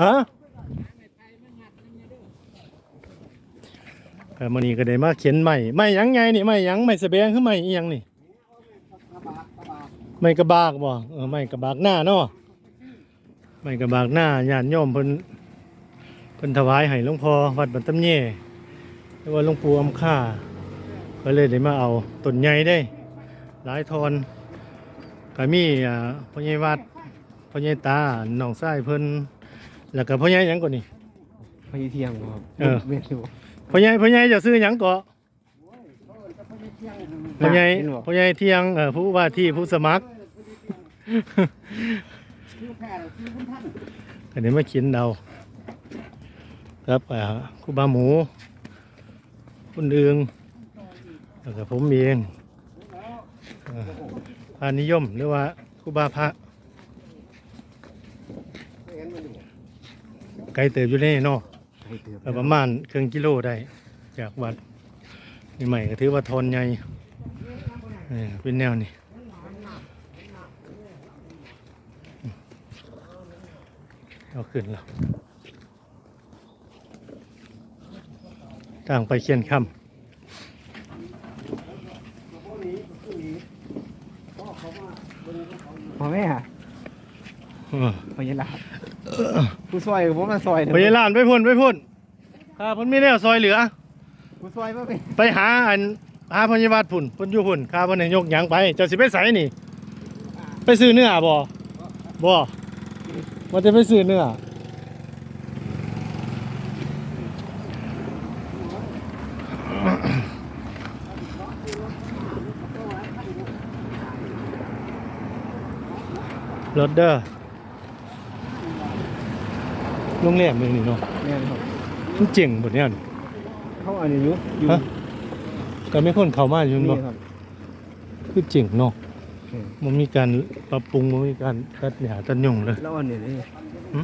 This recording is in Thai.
ฮะเออมื้อนี้ก็ได้มาเขียนใหม่ใหม่ยังไงนี่ใหม่ยังใหม่สะแบงคือใหม่อียังนี่ใหม่กระบากบ่เออใหม่กระบากหน้าเนาะใหม่กระบากหน้าญาติโยมเพิ่นเพิ่นถวายให้หลวงพ่อวัดบันตำแย่หรือว่าหลวงปู่อำค่าก็เลยได้มาเอาต้นใหญ่ได้ หลายทอนก็มีอ่าพญวัด พ่อใหญ่ตาน้องชายเพิ่นแล้วก็พ่อใหญ่หยังก่อนนี่พญเทียงครับเออเมนูพ่อใหญ่พ่อใหญ่จะซื้อหยังเกาะพ่อใหญ่พ่อใหญ่เที่ยงเอ่อผู้ว่าที่ผู้สมัครอันนี้มาเขียนเดาครับอ่าครูบาหมู คุณเอืองแล้วก็ผมเองอ่าพานิยมหรือว่าครูบาพระ ไกลเติบอยู่ในเนาะให้เติบก็ประมาณครึ่งกิโลได้ จากวัดนี่ใหม่ก็ถือว่าทนใหญ่เออเป็นแนวนี้เอาขึ้นแล้วต่างไปเขียนคพ่อแม่อะำเออพญลาบ ผู้ซอยผมมาซอยไปยลานไปพุ่นไปพุ่นถ้าเพิ่นมีแนวซอยเหลือผู้ซอยมาเป็นไปหาอันหาพญาบาลพุ่นเพิ่นอยู่พุ่นข้าเพิ่นให้ยกหยังไปเจ้าสิไปไสนี่ ไปซื้อเนื้อบ่บ่ว่าจะไปซื้อเนื้อรถเด้อ โรงแรมนึงนี่เนาะแม่นครับมันเจ๋งบ่เนี่ยนี่เขาอันนี้อยู่อยู่ฮะก็มีคนเข้ามาอยู่นี่บ่ครับ คือเจ๋งเนาะอืม มันมีการปรับปรุงมันมีการตัดหญ้าตัดหยุ่งเลย แล้วอันนี้นี่หึ